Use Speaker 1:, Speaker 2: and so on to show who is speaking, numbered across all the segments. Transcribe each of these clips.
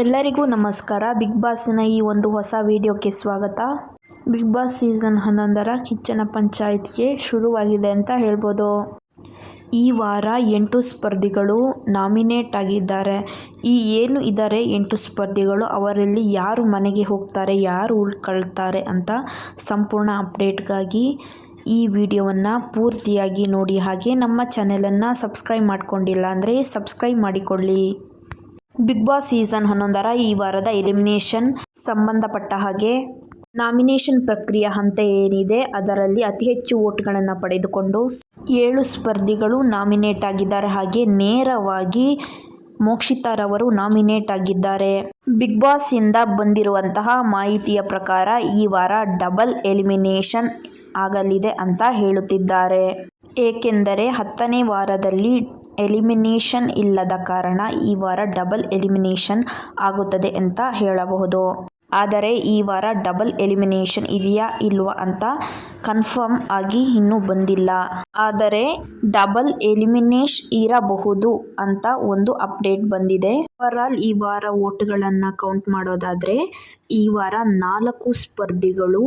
Speaker 1: ಎಲ್ಲರಿಗೂ ನಮಸ್ಕಾರ. ಬಿಗ್ ಬಾಸ್ನ ಈ ಒಂದು ಹೊಸ ವಿಡಿಯೋಕ್ಕೆ ಸ್ವಾಗತ. ಬಿಗ್ ಬಾಸ್ ಸೀಸನ್ ಹನ್ನೊಂದರ ಕಿಚ್ಚನ ಪಂಚಾಯತ್ಗೆ ಶುರುವಾಗಿದೆ ಅಂತ ಹೇಳ್ಬೋದು. ಈ ವಾರ ಎಂಟು ಸ್ಪರ್ಧಿಗಳು ನಾಮಿನೇಟ್ ಆಗಿದ್ದಾರೆ. ಈ ಏನು ಇದ್ದಾರೆ ಎಂಟು ಸ್ಪರ್ಧಿಗಳು, ಅವರಲ್ಲಿ ಯಾರು ಮನೆಗೆ ಹೋಗ್ತಾರೆ, ಯಾರು ಉಳ್ಕೊಳ್ತಾರೆ ಅಂತ ಸಂಪೂರ್ಣ ಅಪ್ಡೇಟ್ಗಾಗಿ ಈ ವಿಡಿಯೋವನ್ನು ಪೂರ್ತಿಯಾಗಿ ನೋಡಿ. ಹಾಗೆ ನಮ್ಮ ಚಾನೆಲನ್ನು ಸಬ್ಸ್ಕ್ರೈಬ್ ಮಾಡಿಕೊಂಡಿಲ್ಲ ಅಂದರೆ ಸಬ್ಸ್ಕ್ರೈಬ್ ಮಾಡಿಕೊಳ್ಳಿ. ಬಿಗ್ ಬಾಸ್ ಸೀಸನ್ ಹನ್ನೊಂದರ ಈ ವಾರದ ಎಲಿಮಿನೇಷನ್ ಸಂಬಂಧಪಟ್ಟ ಹಾಗೆ ನಾಮಿನೇಷನ್ ಪ್ರಕ್ರಿಯೆ ಹಂತ ಏನಿದೆ, ಅದರಲ್ಲಿ ಅತಿ ಹೆಚ್ಚು ವೋಟ್ಗಳನ್ನು ಪಡೆದುಕೊಂಡು ಏಳು ಸ್ಪರ್ಧಿಗಳು ನಾಮಿನೇಟ್ ಆಗಿದ್ದಾರೆ. ಹಾಗೆ ನೇರವಾಗಿ ಮೋಕ್ಷಿತಾರವರು ನಾಮಿನೇಟ್ ಆಗಿದ್ದಾರೆ. ಬಿಗ್ ಬಾಸ್ ಇಂದ ಬಂದಿರುವಂತಹ ಮಾಹಿತಿಯ ಪ್ರಕಾರ ಈ ವಾರ ಡಬಲ್ ಎಲಿಮಿನೇಷನ್ ಆಗಲಿದೆ ಅಂತ ಹೇಳುತ್ತಿದ್ದಾರೆ. ಏಕೆಂದರೆ ಹತ್ತನೇ ವಾರದಲ್ಲಿ ಎಲಿಮಿನೇಷನ್ ಇಲ್ಲದ ಕಾರಣ ಈ ವಾರ ಡಬಲ್ ಎಲಿಮಿನೇಷನ್ ಆಗುತ್ತದೆ ಅಂತ ಹೇಳಬಹುದು. ಆದರೆ ಈ ವಾರ ಡಬಲ್ ಎಲಿಮಿನೇಷನ್ ಇದೆಯಾ ಇಲ್ವಾ ಅಂತ ಕನ್ಫರ್ಮ್ ಆಗಿ ಇನ್ನೂ ಬಂದಿಲ್ಲ. ಆದರೆ ಡಬಲ್ ಎಲಿಮಿನೇಷ್ ಇರಬಹುದು ಅಂತ ಒಂದು ಅಪ್ಡೇಟ್ ಬಂದಿದೆ. ಓವರಾಲ್ ಈ ವಾರ ವೋಟ್ಗಳನ್ನು ಕೌಂಟ್ ಮಾಡೋದಾದ್ರೆ ಈ ವಾರ ನಾಲ್ಕು ಸ್ಪರ್ಧಿಗಳು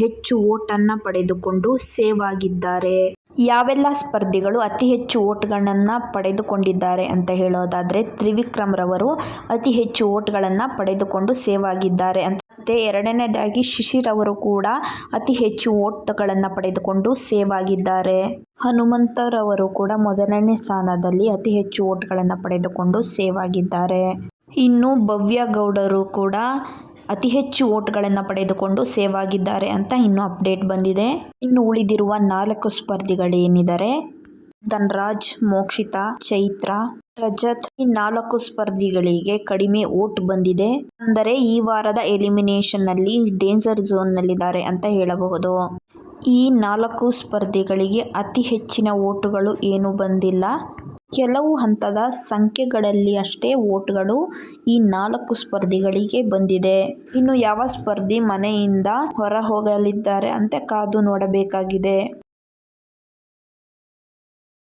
Speaker 1: ಹೆಚ್ಚು ವೋಟನ್ನು ಪಡೆದುಕೊಂಡು ಸೇವ್ ಆಗಿದ್ದಾರೆ. ಯಾವೆಲ್ಲ ಸ್ಪರ್ಧಿಗಳು ಅತಿ ಹೆಚ್ಚು ವೋಟ್ಗಳನ್ನು ಪಡೆದುಕೊಂಡಿದ್ದಾರೆ ಅಂತ ಹೇಳೋದಾದರೆ ತ್ರಿವಿಕ್ರಮ್ ರವರು ಅತಿ ಹೆಚ್ಚು ವೋಟ್ಗಳನ್ನು ಪಡೆದುಕೊಂಡು ಸೇವ್ ಆಗಿದ್ದಾರೆ ಅಂತ. ಮತ್ತೆ ಎರಡನೇದಾಗಿ ಶಿಶಿರ್ ಅವರು ಕೂಡ ಅತಿ ಹೆಚ್ಚು ವೋಟ್ಗಳನ್ನು ಪಡೆದುಕೊಂಡು ಸೇವ್ ಆಗಿದ್ದಾರೆ ಹನುಮಂತರವರು ಕೂಡ ಮೊದಲನೇ ಸ್ಥಾನದಲ್ಲಿ ಅತಿ ಹೆಚ್ಚು ವೋಟ್ಗಳನ್ನು ಪಡೆದುಕೊಂಡು ಸೇವ್ ಆಗಿದ್ದಾರೆ ಇನ್ನು ಭವ್ಯ ಗೌಡರು ಕೂಡ ಅತಿ ಹೆಚ್ಚು ವೋಟ್ಗಳನ್ನು ಪಡೆದುಕೊಂಡು ಸೇವ್ ಆಗಿದ್ದಾರೆ ಅಂತ ಇನ್ನು ಅಪ್ಡೇಟ್ ಬಂದಿದೆ. ಇನ್ನು ಉಳಿದಿರುವ ನಾಲ್ಕು ಸ್ಪರ್ಧಿಗಳೇನಿದ್ದಾರೆ ಧನ್ರಾಜ್, ಮೋಕ್ಷಿತಾ, ಚೈತ್ರ, ರಜತ್ ಈ ನಾಲ್ಕು ಸ್ಪರ್ಧಿಗಳಿಗೆ ಕಡಿಮೆ ಓಟ್ ಬಂದಿದೆ. ಅಂದರೆ ಈ ವಾರದ ಎಲಿಮಿನೇಷನ್ನಲ್ಲಿ ಡೇಂಜರ್ ಝೋನ್ ನಲ್ಲಿದ್ದಾರೆ ಅಂತ ಹೇಳಬಹುದು. ಈ ನಾಲ್ಕು ಸ್ಪರ್ಧಿಗಳಿಗೆ ಅತಿ ಹೆಚ್ಚಿನ ಓಟುಗಳು ಏನು ಬಂದಿಲ್ಲ. ಕೆಲವು ಹಂತದ ಸಂಖ್ಯೆಗಳಲ್ಲಿ ಅಷ್ಟೇ ವೋಟ್ಗಳು ಈ ನಾಲ್ಕು ಸ್ಪರ್ಧಿಗಳಿಗೆ ಬಂದಿದೆ. ಇನ್ನು ಯಾವ ಸ್ಪರ್ಧಿ ಮನೆಯಿಂದ ಹೊರ ಹೋಗಲಿದ್ದಾರೆ ಅಂತ ಕಾದು ನೋಡಬೇಕಾಗಿದೆ.